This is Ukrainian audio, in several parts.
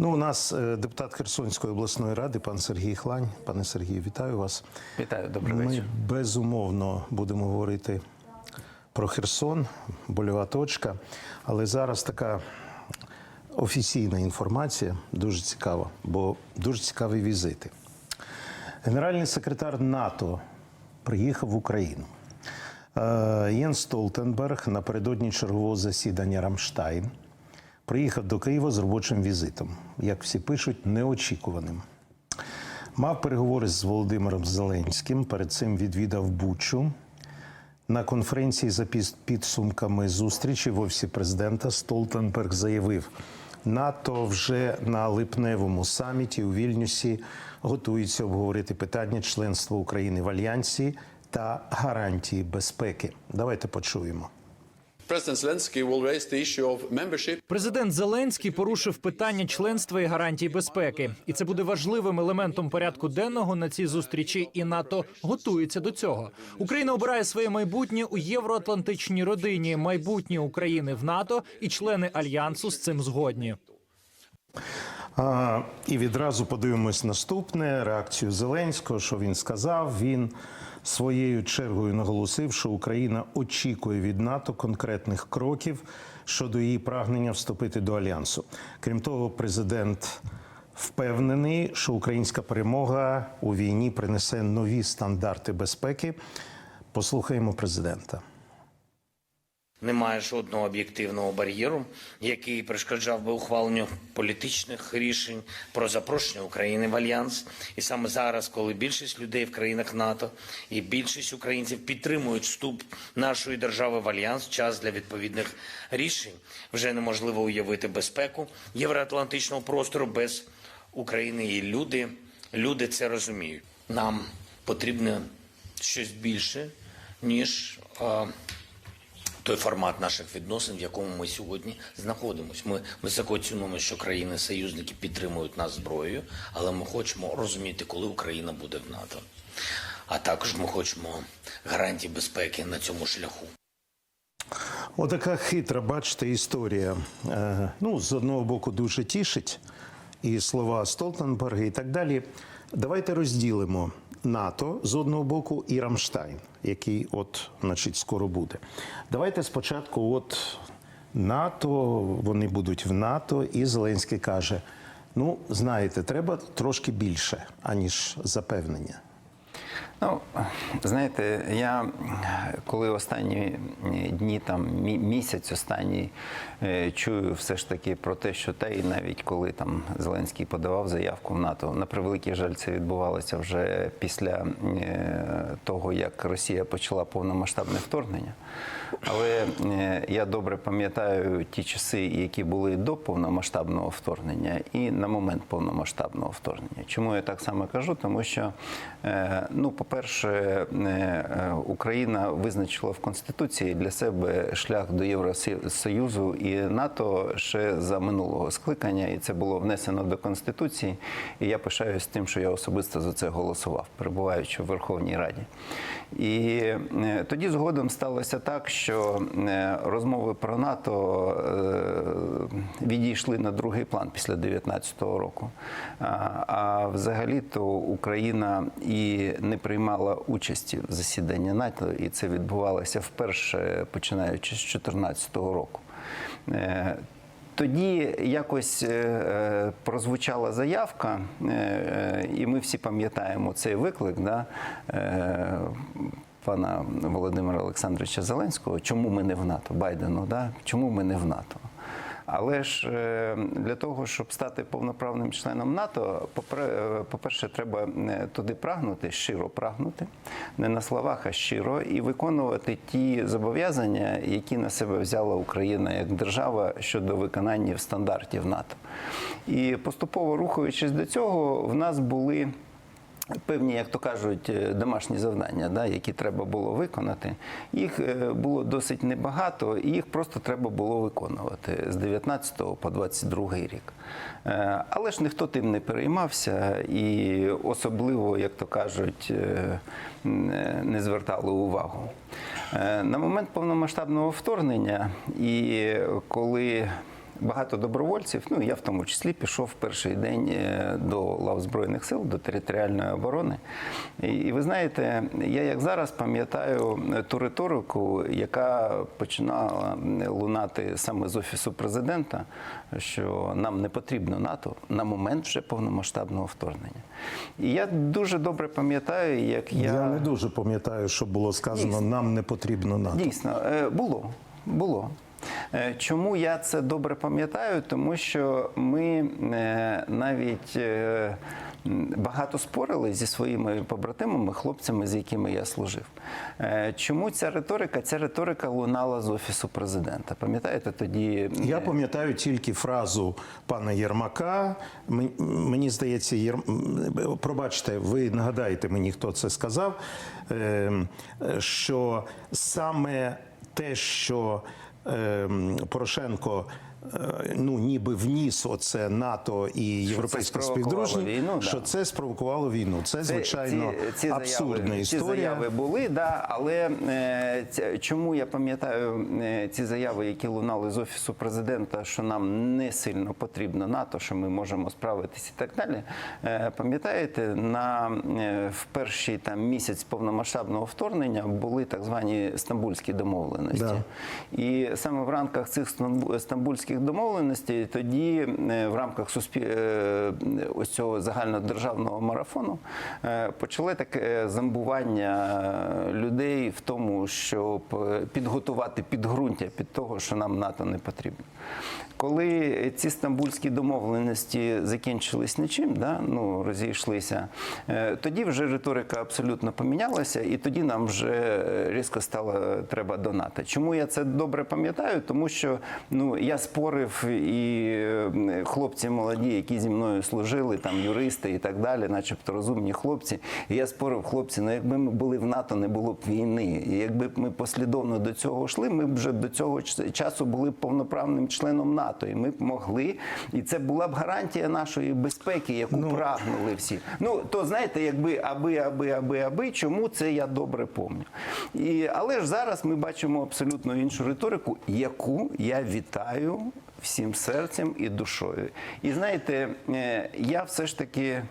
Ну, у нас е, депутат Херсонської обласної ради, пан Сергій Хлань. Пане Сергію, вітаю вас. Вітаю, добрий Ми безумовно будемо говорити про Херсон, больова точка. Але зараз така офіційна інформація, дуже цікава, бо дуже цікаві візити. Генеральний секретар НАТО приїхав в Україну. Е, Єн Столтенберг напередодні чергового засідання Рамштайн приїхав до Києва з робочим візитом, як всі пишуть, неочікуваним. Мав переговори з Володимиром Зеленським. Перед цим відвідав Бучу. На конференції за підсумками зустрічі в офісі президента Столтенберг заявив, НАТО вже на липневому саміті у Вільнюсі готується обговорити питання членства України в альянсі та гарантії безпеки. Давайте почуємо. Президент Зеленський порушив питання членства і гарантій безпеки, і це буде важливим елементом порядку денного на цій зустрічі. І НАТО готується до цього. Україна обирає своє майбутнє у євроатлантичній родині. Майбутнє України в НАТО і члени альянсу з цим згодні. А, і відразу подивимось наступне реакцію Зеленського. Що він сказав? Він своєю чергою наголосив, що Україна очікує від НАТО конкретних кроків щодо її прагнення вступити до альянсу. Крім того, президент впевнений, що українська перемога у війні принесе нові стандарти безпеки. Послухаємо президента. Немає жодного об'єктивного бар'єру, який перешкоджав би ухваленню політичних рішень про запрошення України в альянс. І саме зараз, коли більшість людей в країнах НАТО і більшість українців підтримують вступ нашої держави в альянс, час для відповідних рішень вже неможливо уявити безпеку євроатлантичного простору без України. І люди, люди це розуміють. Нам потрібно щось більше ніж. Той формат наших відносин, в якому ми сьогодні знаходимося. Ми високо цінуємо, що країни-союзники підтримують нас зброєю, але ми хочемо розуміти, коли Україна буде в НАТО. А також ми хочемо гарантій безпеки на цьому шляху. Отака хитра, бачите, історія. Е, Ну, з одного боку, дуже тішить і слова Столтенберга і так далі. Давайте розділимо НАТО з одного боку і Рамштайн, який от, значить, скоро буде. Давайте спочатку, от НАТО, вони будуть в НАТО, і Зеленський каже: ну, знаєте, треба трошки більше, аніж запевнення. Ну, знаєте, я коли останні дні, там місяць останній е, чую все ж таки про те, що те, і навіть коли там Зеленський подавав заявку в НАТО, на превеликий жаль, це відбувалося вже після е, того, як Росія почала повномасштабне вторгнення. Але е, я добре пам'ятаю ті часи, які були до повномасштабного вторгнення, і на момент повномасштабного вторгнення. Чому я так само кажу? Тому що, ну, по-перше, е, е, Україна визначила в Конституції для себе шлях до Євросоюзу і НАТО ще за минулого скликання, і це було внесено до Конституції. І я пишаюсь тим, що я особисто за це голосував, перебуваючи в Верховній Раді. І е, тоді згодом сталося так, що розмови про НАТО відійшли на другий план після 2019 року. А взагалі-то Україна і не приймала участі в засіданні НАТО, і це відбувалося вперше починаючи з 2014 року. Е, тоді якось е, прозвучала заявка, е, і ми всі пам'ятаємо цей виклик да, пана Володимира Олександровича Зеленського, чому ми не в НАТО, Байдену, да? чому ми не в НАТО. Але ж е, для того, щоб стати повноправним членом НАТО, попре- е, по-перше, треба е, туди прагнути, щиро прагнути, не на словах, а щиро, і виконувати ті зобов'язання, які на себе взяла Україна як держава щодо виконання стандартів НАТО. І поступово рухаючись до цього, в нас були певні, як то кажуть, е, домашні завдання, да, які треба було виконати. Їх е, було досить небагато, і їх просто треба було виконувати з 19 по 22 рік. Е, Але ж ніхто тим не переймався, і особливо, як то кажуть, не звертали увагу. На момент повномасштабного вторгнення, і коли багато добровольців, ну я в тому числі пішов в перший день е, до лав збройних сил, до територіальної оборони. І, і ви знаєте, я як зараз пам'ятаю ту риторику, яка починала лунати саме з офісу президента, що нам не потрібно НАТО на момент вже повномасштабного вторгнення. І я дуже добре пам'ятаю, як я, Я не дуже пам'ятаю, що було сказано, Дійсно. нам не потрібно НАТО. Дійсно, е, було. було. Е, Чому я це добре пам'ятаю? Тому що ми е, навіть е, багато спорили зі своїми побратимами, хлопцями, з якими я служив. Чому ця риторика? Ця риторика лунала з офісу президента. Пам'ятаєте тоді? Я пам'ятаю тільки фразу пана Єрмака. Мені здається, Єр... пробачте, ви нагадаєте мені, хто це сказав, ем, що саме те, що Порошенко. Е, Ну, ніби вніс оце НАТО і європейське спровокувало співдружні, війну, да. що це спровокувало війну. Це, звичайно ці, ці абсурдна заяви, історія. Ці заяви були, да, але е, чому я пам'ятаю е, ці заяви, які лунали з офісу президента, що нам не сильно потрібно НАТО, що ми можемо справитися і так далі. Е, пам'ятаєте, на е, в перший там місяць повномасштабного вторгнення були так звані стамбульські домовленості. Да. І саме в рамках цих стамбу- стамбульських домовленостей тоді е, в рамках суспіль... е, ось цього загальнодержавного марафону е, почали таке зомбування людей в тому, щоб підготувати підґрунтя під того, що нам НАТО не потрібно. Коли ці стамбульські домовленості закінчились нічим, да, ну, розійшлися, тоді вже риторика абсолютно помінялася, і тоді нам вже різко стало треба до НАТО. Чому я це добре пам'ятаю? Тому що ну, я спорив і хлопці молоді, які зі мною служили, там юристи і так далі, начебто розумні хлопці. І я спорив, хлопці, ну якби ми були в НАТО, не було б війни. І якби ми послідовно до цього йшли, ми б вже до цього часу були б повноправним членом НАТО. І ми б могли, і це була б гарантія нашої безпеки, яку прагнули всі. Ну то знаєте, якби аби, аби, аби, аби, чому це я добре помню. І, але ж зараз ми бачимо абсолютно іншу риторику, яку я вітаю всім серцем і душою. І знаєте, е, я все ж таки.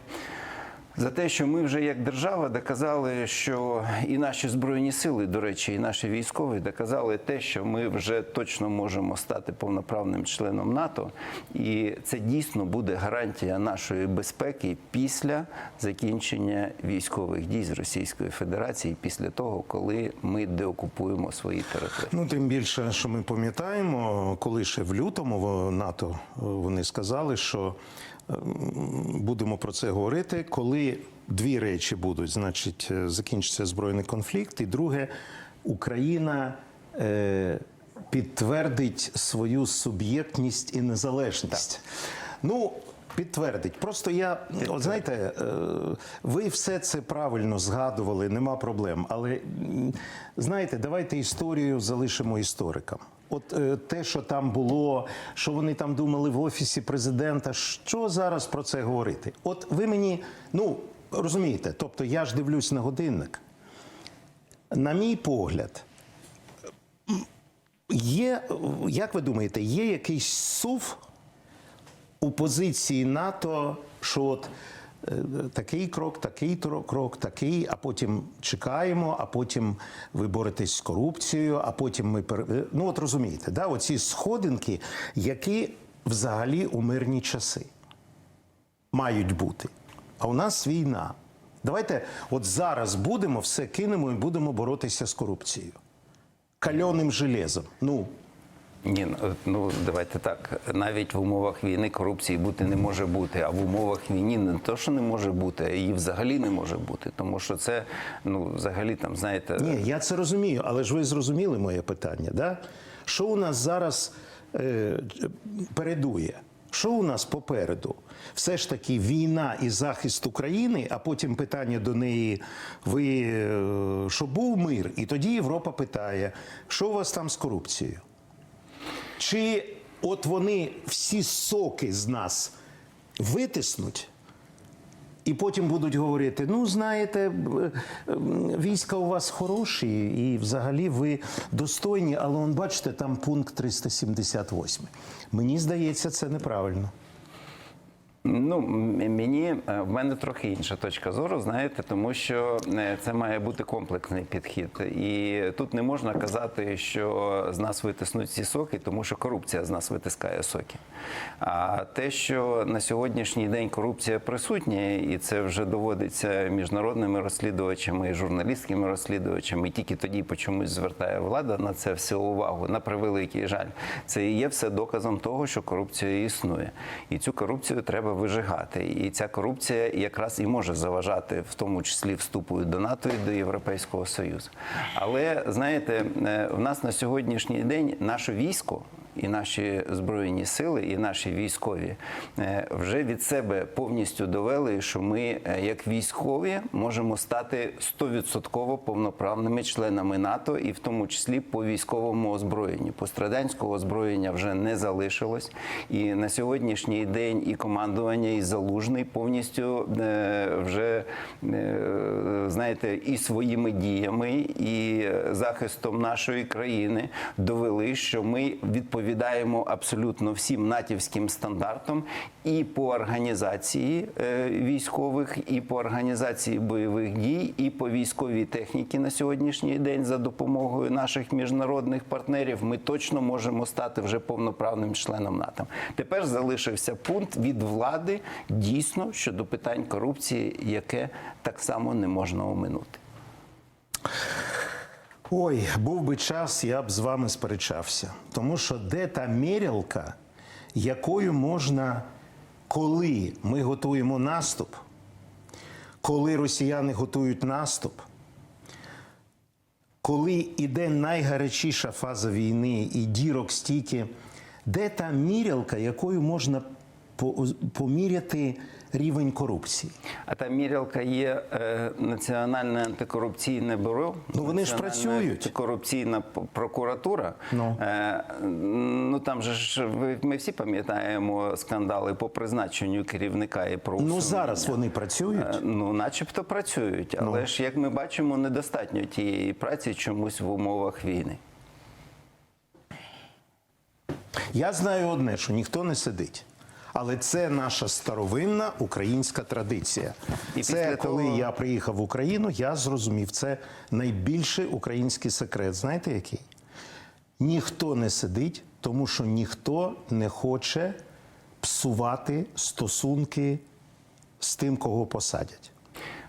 За те, що ми вже як держава доказали, що і наші збройні сили, до речі, і наші військові доказали те, що ми вже точно можемо стати повноправним членом НАТО, і це дійсно буде гарантія нашої безпеки після закінчення військових дій з Російської Федерації, після того, коли ми деокупуємо свої території. Ну, тим більше, що ми пам'ятаємо, коли ще в лютому в НАТО е, вони сказали, що будемо про це говорити, коли дві речі будуть: значить, е, закінчиться збройний конфлікт, і друге, Україна. Е, Підтвердить свою суб'єктність і незалежність. Ну, підтвердить. Просто я, от знаєте, е, ви все це правильно згадували, нема проблем. Але знаєте, давайте історію залишимо історикам. От е, те, що там було, що вони там думали в офісі президента, що зараз про це говорити? От ви мені, ну розумієте, тобто я ж дивлюсь на годинник. На мій погляд, є, як ви думаєте, є якийсь сув у позиції НАТО, що от такий крок, такий крок, такий, а потім чекаємо, а потім ви боретесь з корупцією, а потім ми ну от розумієте, да, оці сходинки, які взагалі у мирні часи мають бути. А у нас війна. Давайте от зараз будемо, все кинемо і будемо боротися з корупцією. Кальоним железом. Ну, Ні, ну, ну давайте так. Навіть в умовах війни корупції бути не може бути. А в умовах війни не то, що не може бути, а її взагалі не може бути. Тому що це ну взагалі там, знаєте, Ні, я це розумію, але ж ви зрозуміли моє питання, да? Що у нас зараз е, передує? Що у нас попереду? Все ж таки війна і захист України, а потім питання до неї: ви е, що був мир? І тоді Європа питає, що у вас там з корупцією? Чи от вони всі соки з нас витиснуть? І потім будуть говорити: ну, знаєте, е, е, війська у вас хороші, і взагалі ви достойні, але он бачите, там пункт 378. Мені здається, це неправильно. Ну, мені е, в мене трохи інша точка зору, знаєте, тому що е, це має бути комплексний підхід. І тут не можна казати, що з нас витиснуть ці соки, тому що корупція з нас витискає соки. А те, що на сьогоднішній день корупція присутня, і це вже доводиться міжнародними розслідувачами і журналістськими розслідувачами, і тільки тоді по чомусь звертає влада на це все увагу, на превеликий жаль. Це є все доказом того, що корупція існує. І цю корупцію треба вижигати. І ця корупція якраз і може заважати, в тому числі вступу до НАТО і до Європейського Союзу. Але знаєте, е, в нас на сьогоднішній день наше військо. І наші збройні сили, і наші військові е, вже від себе повністю довели, що ми, е, як військові, можемо стати 100% повноправними членами НАТО, і в тому числі по військовому озброєнню. Пострадянського озброєння вже не залишилось. І на сьогоднішній день і командування, і залужний повністю е, вже знаєте, і своїми діями, і захистом нашої країни довели, що ми відповідаємо абсолютно всім натівським стандартам і по організації е, військових, і по організації бойових дій, і по військовій техніці на сьогоднішній день за допомогою наших міжнародних партнерів. Ми точно можемо стати вже повноправним членом НАТО. Тепер залишився пункт від влади дійсно щодо питань корупції, яке так само не можна оминути. Ой, був би час, я б з вами сперечався. Тому що де та мірялка, якою можна, коли ми готуємо наступ, коли росіяни готують наступ, коли іде найгарячіша фаза війни і дірок стільки, де та мірялка, якою можна поміряти рівень корупції? А та мірялка є е, Національне антикорупційне бюро. Ну, вони ж працюють. Антикорупційна прокуратура. Ну. Е, ну там же ж ви ми всі пам'ятаємо скандали по призначенню керівника і про Ну зараз вони працюють. Е, Ну, начебто працюють, але ж як ми бачимо, недостатньо тієї праці чомусь в умовах війни. Я знаю одне, що ніхто не сидить. Але це наша старовинна українська традиція. І це після коли того- я приїхав в Україну, я зрозумів, це найбільший український секрет. Знаєте який? Ніхто не сидить, тому що ніхто не хоче псувати стосунки з тим, кого посадять.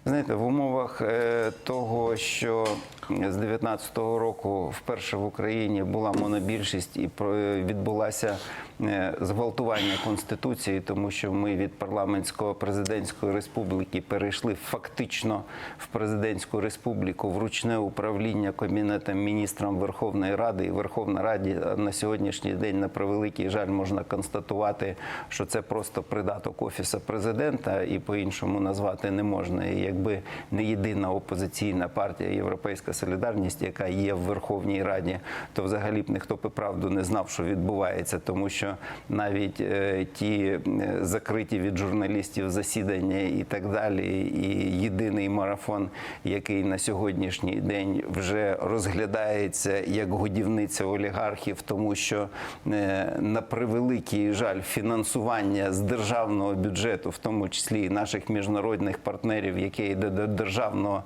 Знаєте, в умовах е, того, що з 19-го року вперше в Україні була монобільшість і про- відбулася е, зґвалтування конституції, тому що ми від парламентського президентської республіки перейшли фактично в президентську республіку в ручне управління кабінетом міністром Верховної Ради і Верховна Раді е, на сьогоднішній день на превеликий жаль можна констатувати, що це просто придаток офісу президента і по-іншому назвати не можна. І якби не єдина опозиційна партія Європейська Солідарність, яка є в Верховній Раді, то взагалі б ніхто і правду не знав, що відбувається, тому що навіть е, ті е, закриті від журналістів засідання і так далі, і єдиний марафон, який на сьогоднішній день вже розглядається як годівниця олігархів, тому що е, на превеликий жаль фінансування з державного бюджету, в тому числі і наших міжнародних партнерів, яке йде до державного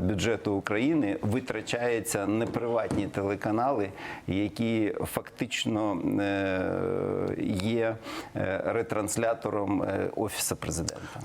бюджету України, витрачається не приватні телеканали, які фактично е, є е, ретранслятором е, офісу президента.